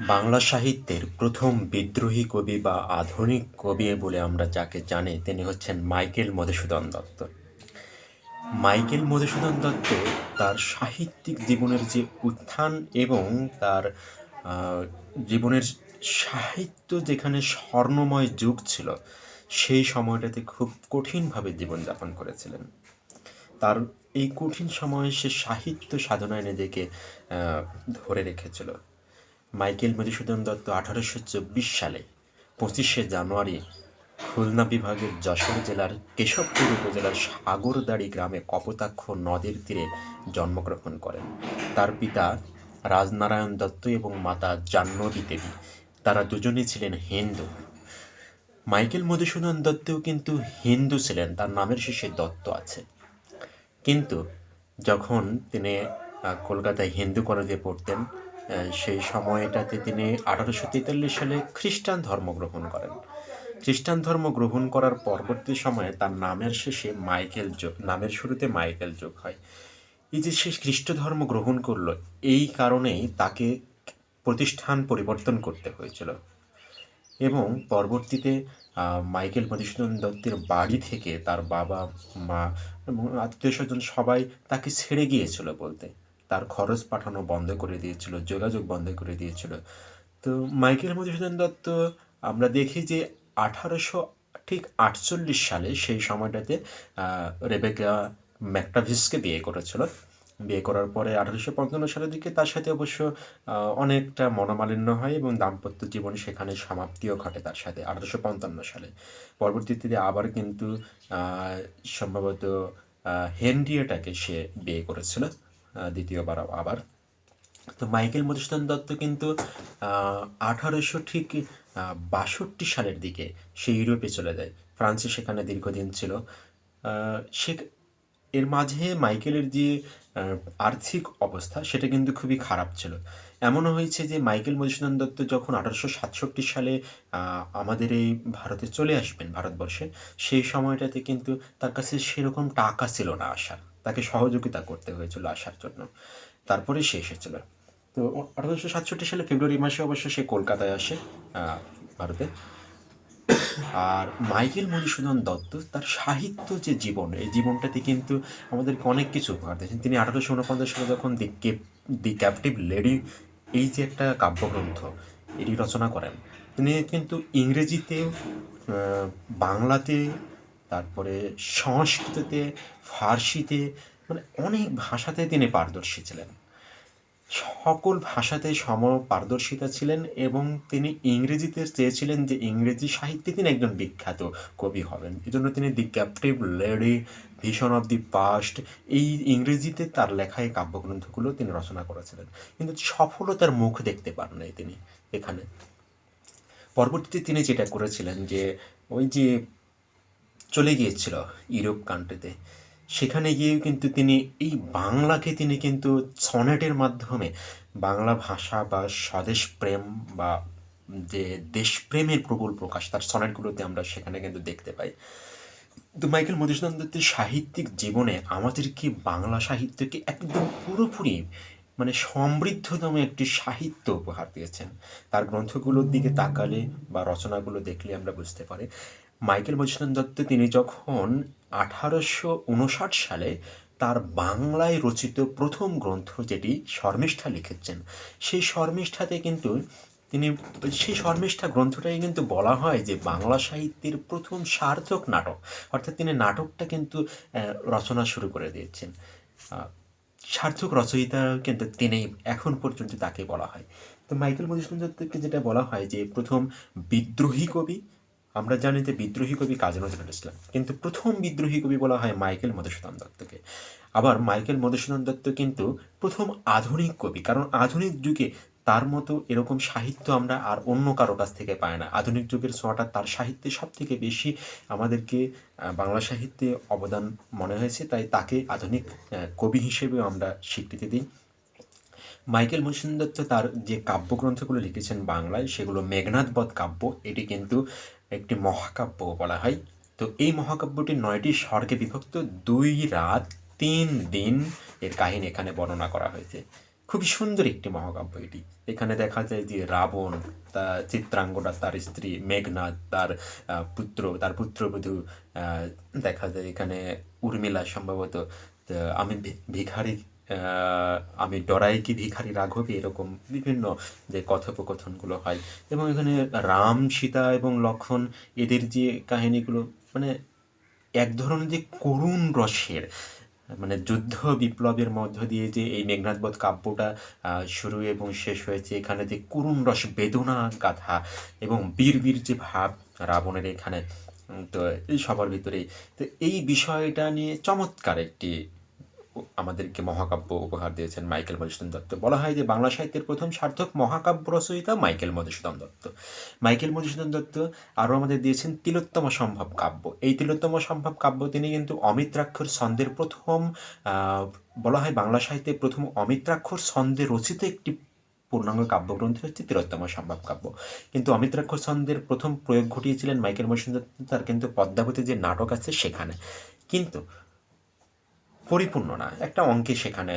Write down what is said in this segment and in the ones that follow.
বাংলা সাহিত্যের প্রথম বিদ্রোহী কবি বা আধুনিক কবি বলে আমরা যাকে জানি, তিনি হচ্ছেন মাইকেল মধুসূদন দত্ত। মাইকেল মধুসূদন দত্ত তার সাহিত্যিক জীবনের যে উত্থান এবং তার জীবনের সাহিত্য যেখানে স্বর্ণময় যুগ ছিল, সেই সময়টাতে খুব কঠিনভাবে জীবনযাপন করেছিলেন। তার এই কঠিন সময়ে সে সাহিত্য সাধনায় নিজেকে ধরে রেখেছিল। মাইকেল মধুসূদন দত্ত আঠারোশো চব্বিশ সালে পঁচিশে জানুয়ারি খুলনা বিভাগের যশোর জেলার কেশবপুর উপজেলার সাগরদাড়ি গ্রামে কপোতাক্ষ নদীর তীরে জন্মগ্রহণ করেন। তার পিতা রাজনারায়ণ দত্ত এবং মাতা জাহ্নবী দেবী। তারা দুজনেই ছিলেন হিন্দু। মাইকেল মধুসূদন দত্তও কিন্তু হিন্দু ছিলেন, তার নামের শেষে দত্ত আছে। কিন্তু যখন তিনি কলকাতায় হিন্দু কলেজে পড়তেন সেই সময়টাতে তিনি আঠারোশো তেতাল্লিশ সালে খ্রিস্টান ধর্ম গ্রহণ করেন। খ্রিস্টান ধর্ম গ্রহণ করার পরবর্তী সময়ে তার নামের শেষে মাইকেল যোগ নামের শুরুতে মাইকেল যোগ হয়। এই যে সে খ্রিস্ট ধর্ম গ্রহণ করল, এই কারণেই তাকে প্রতিষ্ঠান পরিবর্তন করতে হয়েছিল। এবং পরবর্তীতে মাইকেল মধুসূদন দত্তের বাড়ি থেকে তার বাবা, মা এবং আত্মীয় স্বজন সবাই তাকে ছেড়ে গিয়েছিল বলতে। তার খরচ পাঠানো বন্ধ করে দিয়েছিল, যোগাযোগ বন্ধ করে দিয়েছিল। তো মাইকেল মধুসূদন দত্ত, আমরা দেখি যে আঠারোশো, ঠিক আটচল্লিশ সালে সেই সময়টাতে রেবেকা ম্যাকটাভিসকে বিয়ে করেছিল। বিয়ে করার পরে আঠারোশো পঞ্চান্ন সালের দিকে তার সাথে অবশ্য অনেকটা মনোমালিন্য হয় এবং দাম্পত্য জীবন সেখানে সমাপ্তিও ঘটে তার সাথে আঠারোশো পঞ্চান্ন সালে। পরবর্তীতে আবার কিন্তু সম্ভবত হেনরিয়েটাকে সে বিয়ে করেছিল। দ্বিতীয়বার আবার। তো মাইকেল মধুসূদন দত্ত কিন্তু আঠারোশো ঠিক বাষট্টি সালের দিকে সে ইউরোপে চলে যায়। ফ্রান্সে সেখানে দীর্ঘদিন ছিল। সে এর মাঝে মাইকেলের যে আর্থিক অবস্থা, সেটা কিন্তু খুবই খারাপ ছিল। এমনও হয়েছে যে মাইকেল মধুসূদন দত্ত যখন আঠারোশো সাতষট্টি সালে আমাদের এই ভারতে চলে আসবেন ভারতবর্ষে, সেই সময়টাতে কিন্তু তার কাছে সেরকম টাকা ছিল না আসার। তাকে সহযোগিতা করতে হয়েছিল আসার জন্য। তারপরে সে এসেছিল। তো আঠারোশো সাতষট্টি সালে ফেব্রুয়ারি মাসে অবশ্য সে কলকাতায় আসে ভারতে। আর মাইকেল মধুসূদন দত্ত তার সাহিত্য যে জীবন, এই জীবনটাতে কিন্তু আমাদেরকে অনেক কিছু উপহার দিয়েছেন। তিনি আঠারোশো উনপঞ্চাশ সালে যখন the Cape, the Captive Lady, এই যে একটা কাব্যগ্রন্থ, এটি রচনা করেন, তিনি কিন্তু ইংরেজিতে বাংলাতে তারপরে সংস্কৃততে, ফার্সিতে মানে অনেক ভাষাতে তিনি পারদর্শী ছিলেন। সকল ভাষাতে সম পারদর্শিতা ছিলেন এবং তিনি ইংরেজিতে চেয়েছিলেন যে ইংরেজি সাহিত্যে তিনি একজন বিখ্যাত কবি হবেন। এজন্য তিনি the captive lady vision of the past এই ইংরেজিতে তার লেখা এই কাব্যগ্রন্থগুলো তিনি রচনা করেছিলেন। কিন্তু সফলতার মুখ দেখতে পান নাই তিনি এখানে। পরবর্তীতে তিনি যেটা করেছিলেন যে ওই যে চলে গিয়েছিল ইউরোপ কান্ট্রিতে সেখানে গিয়েও কিন্তু তিনি এই বাংলাকে তিনি কিন্তু সনেটের মাধ্যমে বাংলা ভাষা বা স্বদেশ প্রেম বা যে দেশপ্রেমের প্রবল প্রকাশ, তার সনেটগুলোতে আমরা সেখানে কিন্তু দেখতে পাই। তো মাইকেল মধুসূদন দত্তের সাহিত্যিক জীবনে আমাদেরকে বাংলা সাহিত্যকে একদম পুরোপুরি মানে সমৃদ্ধতম একটি সাহিত্য উপহার দিয়েছেন। তার গ্রন্থগুলোর দিকে তাকালে বা রচনাগুলো দেখলে আমরা বুঝতে পারি মাইকেল মধুসূদন দত্ত তিনি যখন আঠারোশো উনষাট সালে তার বাংলায় রচিত প্রথম গ্রন্থ যেটি শর্মিষ্ঠা লিখেছেন, সেই শর্মিষ্ঠাতে কিন্তু তিনি, সেই শর্মিষ্ঠা গ্রন্থটাই কিন্তু বলা হয় যে বাংলা সাহিত্যের প্রথম সার্থক নাটক। অর্থাৎ তিনি নাটকটা কিন্তু রচনা শুরু করে দিয়েছেন। সার্থক রচয়িতা কিন্তু তিনি এখন পর্যন্ত তাকে বলা হয়। তো মাইকেল মধুসূদন দত্তকে যেটা বলা হয় যে প্রথম বিদ্রোহী কবি আমরা জানি যে বিদ্রোহী কবি কাজী নজরুল ইসলাম। কিন্তু প্রথম বিদ্রোহী কবি বলা হয় মাইকেল মধুসূদন দত্তকে। আবার মাইকেল মধুসূদন দত্ত কিন্তু প্রথম আধুনিক কবি, কারণ আধুনিক যুগে তার মতো এরকম সাহিত্য আমরা আর অন্য কারও কাছ থেকে পাই না। আধুনিক যুগের ছোঁয়াটা তার সাহিত্যে সব থেকে বেশি আমাদেরকে বাংলা সাহিত্যে অবদান মনে হয়েছে, তাই তাকে আধুনিক কবি হিসেবেও আমরা স্বীকৃতি দিই। মাইকেল মধুসূদন দত্ত তার যে কাব্যগ্রন্থগুলো লিখেছেন বাংলায়, সেগুলো মেঘনাথবধ কাব্য। এটি কিন্তু একটি মহাকাব্য বলা হয়। তো এই মহাকাব্যটি নয়টি স্বর্গে বিভক্ত দুই রাত তিন দিন এর কাহিনী এখানে বর্ণনা করা হয়েছে। খুবই সুন্দর একটি মহাকাব্য এটি। এখানে দেখা যায় যে রাবণ তার চিত্রাঙ্গটা তার স্ত্রী মেঘনাথ, তার পুত্র, তার পুত্রবধূ দেখা যায় এখানে উর্মিলা সম্ভবত আমি ভিখারি আমি ডরাই কি ভিখারি রাঘবী এরকম বিভিন্ন যে কথোপকথনগুলো হয়। এবং এখানে রাম, সীতা এবং লক্ষ্মণ এদের যে কাহিনীগুলো মানে এক ধরনের যে করুণ রসের মানে যুদ্ধ বিপ্লবের মধ্য দিয়ে যে এই মেঘনাথবধ কাব্যটা শুরু এবং শেষ হয়েছে, এখানে যে করুণ রস বেদনা গাথা এবং বীর বীর যে ভাব রাবণের এখানে তো এই সবার ভিতরে তো এই বিষয়টা নিয়ে চমৎকার একটি আমাদেরকে মহাকাব্য উপহার দিয়েছেন মাইকেল মধুসূদন দত্ত। বলা হয় যে বাংলা সাহিত্যের প্রথম সার্থক মহাকাব্য রচয়িতা মাইকেল মধুসূদন দত্ত। মাইকেল মধুসূদন দত্ত আরও আমাদের দিয়েছেন তিলোত্তম সম্ভব কাব্য। এই তিলোত্তম সম্ভব কাব্য তিনি কিন্তু অমিত্রাক্ষর ছন্দের প্রথম বলা হয় বাংলা সাহিত্যে প্রথম অমিত্রাক্ষর ছন্দে রচিত একটি পূর্ণাঙ্গ কাব্যগ্রন্থ হচ্ছে তিলোত্তম সম্ভব কাব্য। কিন্তু অমিত্রাক্ষর ছন্দের প্রথম প্রয়োগ ঘটিয়েছিলেন মাইকেল মধুসূদন দত্ত, তার কিন্তু পদ্মাবতী যে নাটক আছে সেখানে। কিন্তু পরিপূর্ণ না। একটা অঙ্কে সেখানে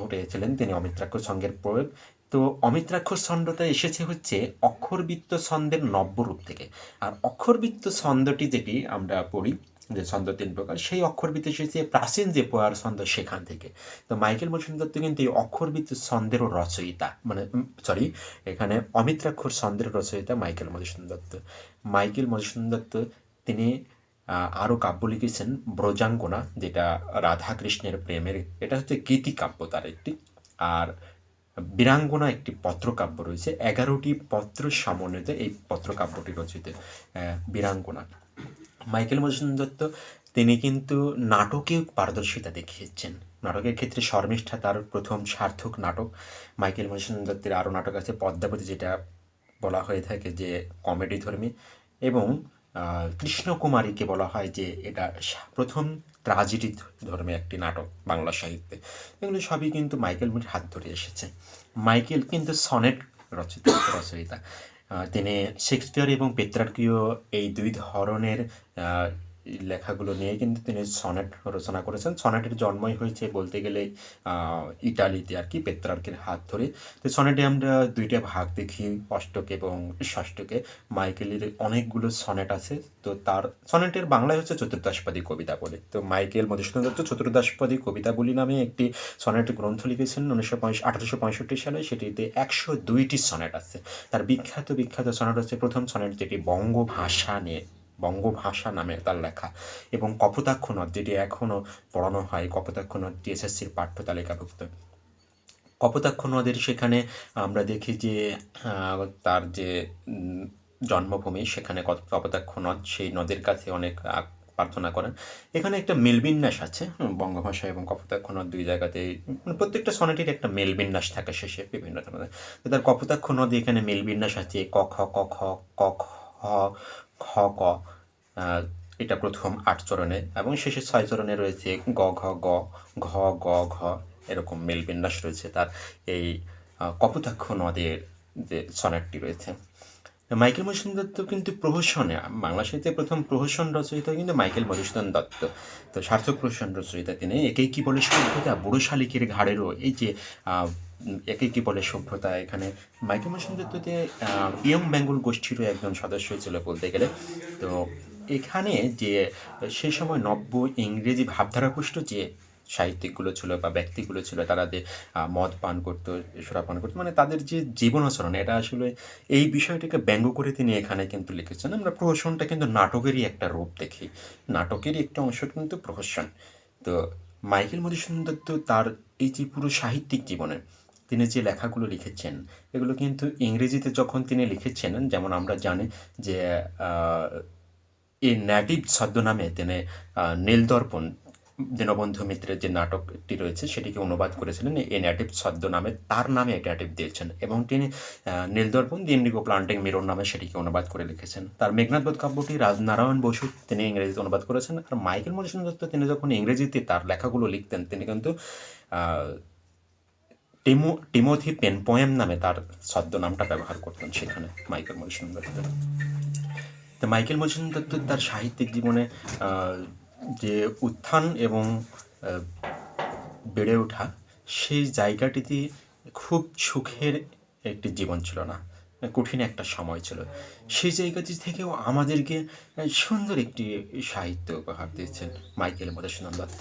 ঘটেছিলেন তিনি অমিত্রাক্ষর ছন্দের প্রয়োগ। তো অমিত্রাক্ষর ছন্দটা এসেছে হচ্ছে অক্ষরবৃত্ত ছন্দের নব্যরূপ থেকে। আর অক্ষরবৃত্ত ছন্দটি যেটি আমরা পড়ি, যে ছন্দ তিন প্রকার, সেই অক্ষরবৃত্ত এসেছে প্রাচীন যে পোয়ার ছন্দ সেখান থেকে। তো মাইকেল মধুসূদন দত্ত কিন্তু এই অক্ষরবৃত্ত ছন্দেরও রচয়িতা মানে সরি এখানে অমিত্রাক্ষর ছন্দের রচয়িতা মাইকেল মধুসূদন দত্ত। মাইকেল মধুসূদন দত্ত, তিনি আরও কাব্য লিখেছেন ব্রজাঙ্গনা, যেটা রাধা কৃষ্ণের প্রেমের, এটা হচ্ছে গীতিকাব্য তার একটি। আর বীরাঙ্গনা একটি পত্রকাব্য রয়েছে, এগারোটি পত্র সমন্বিত এই পত্রকাব্যটি রচিত বীরাঙ্গনা। মাইকেল মধুসূদন দত্ত, তিনি কিন্তু নাটকেও পারদর্শিতা দেখিয়েছেন। নাটকের ক্ষেত্রে শর্মিষ্ঠা তার প্রথম সার্থক নাটক। মাইকেল মধুসূদন দত্তের আরও নাটক আছে, পদ্মাবতী, যেটা বলা হয়ে থাকে যে কমেডি ধর্মী এবং কৃষ্ণকুমারীকে বলা হয় যে এটা প্রথম ট্রাজেডি ধর্মে একটি নাটক বাংলা সাহিত্যে। এগুলো সবই কিন্তু মাইকেল মির হাত ধরে এসেছে। মাইকেল কিন্তু সনেট রচিত রচয়িতা। তিনি শেক্সপিয়ার এবং পেত্রার্কীয় এই দুই ধরনের লেখাগুলো নিয়ে কিন্তু তিনি সনেট রচনা করেছেন। সনেটের জন্মই হয়েছে বলতে গেলে ইটালিতে আর কি, পেত্রার্কের হাত ধরে। তো সনেটে আমরা দুইটা ভাগ দেখি, অষ্টক এবং ষষ্ঠকে মাইকেলের অনেকগুলো সনেট আছে। তো তার, সনেটের বাংলায় হচ্ছে চতুর্দশপদী কবিতা বলে। তো মাইকেল মধুসূদন দত্ত চতুর্দশপদী কবিতাবলী নামে একটি সনেট গ্রন্থ লিখেছেন উনিশশো আঠারোশো পঁয়ষট্টি সালে। সেটিতে একশো দুইটি সনেট আছে। তার বিখ্যাত বিখ্যাত সনেট হচ্ছে প্রথম সনেট, যেটি বঙ্গ ভাষা নিয়ে বঙ্গভাষা নামে তার লেখা। এবং কপোতাক্ষ নদ, যেটি এখনও পড়ানো হয়, কপোতাক্ষ নদ টিএসএসসির পাঠ্য তালিকাভুক্ত কপোতাক্ষ নদের সেখানে আমরা দেখি যে তার যে জন্মভূমি, সেখানে কপোতাক্ষ নদ, সেই নদের কাছে অনেক প্রার্থনা করেন। এখানে একটা মেলবিন্যাস আছে বঙ্গভাষা এবং কপোতাক্ষ নদ দুই জায়গাতে মানে প্রত্যেকটা সনেটের একটা মেলবিন্যাস থাকে শেষে বিভিন্ন ধরনের তার কপোতাক্ষ নদী এখানে মেলবিন্যাস আছে, ক, খ ক খ ক, খ খ, ক এটা প্রথম আট চরণে এবং শেষে ছয় চরণে রয়েছে গ, ঘ গ ঘ গ, ঘ, এরকম মেলবিন্যাস রয়েছে তার এই কপোতাক্ষ নদের যে সনেটটি রয়েছে। মাইকেল মধুসূদন দত্ত কিন্তু প্রহসনে, বাংলা সাহিত্যে প্রথম প্রহসন রচয়িতা কিন্তু মাইকেল মধুসূদন দত্ত। তো সার্থক প্রহসন রচয়িতা তিনি, একেই কি বলে সভ্যতা বুড়ো শালিকের ঘাড়েরও এই যে উম, কি বলে সভ্যতা? এখানে মাইকেল মধুসূদন দত্ত ইয়ং বেঙ্গল গোষ্ঠীরও একজন সদস্য ছিল বলতে গেলে। তো এখানে যে সেই সময় নব্য ইংরেজি ভাবধারাপুষ্ট যে সাহিত্যিকগুলো ছিল বা ব্যক্তিগুলো ছিল তারা যে মদ পান করতো সুরা পান করতো মানে তাদের যে জীবন আচরণ এটা আসলে এই বিষয়টাকে ব্যঙ্গ করে তিনি এখানে কিন্তু লিখেছেন। আমরা প্রহসনটা কিন্তু নাটকেরই একটা রূপ দেখি। নাটকেরই একটা অংশ কিন্তু প্রহসন। তো মাইকেল মধুসূদন দত্ত তার এই যে পুরো সাহিত্যিক জীবনে তিনি যে লেখাগুলো লিখেছেন, এগুলো কিন্তু ইংরেজিতে যখন তিনি লিখেছেন, যেমন আমরা জানি যে এই ন্যাটিভ ছদ্মনামে তিনি নীলদর্পণ, দীনবন্ধু মিত্রের যে নাটকটি রয়েছে, সেটিকে অনুবাদ করেছিলেন। এই ন্যাটিভ ছদ্মনামে তার নামে এই ন্যাটিভ দিয়েছেন এবং তিনি Nildarpan, the indigo planting mirror নামে সেটিকে অনুবাদ করে লিখেছেন। তার মেঘনাথবোধ কাব্যটি রাজনারায়ণ বসু তিনি ইংরেজিতে অনুবাদ করেছেন। আর মাইকেল মধুসূদন দত্ত তিনি যখন ইংরেজিতে তার লেখাগুলো লিখতেন, তিনি কিন্তু টিমো, টিমোথি পেন পোয়েম নামে তার ছদ্মনামটা ব্যবহার করতেন সেখানে মাইকেল মধুসূদন দত্ত। তো মাইকেল মধুসূদন দত্ত তার সাহিত্যিক জীবনে যে উত্থান এবং বেড়ে ওঠা সেই জায়গাটিতে খুব সুখের একটি জীবন ছিল না, কঠিন একটা সময় ছিল। সেই জায়গাটি থেকেও আমাদেরকে সুন্দর একটি সাহিত্য উপহার দিয়েছেন মাইকেল মধুসূদন দত্ত।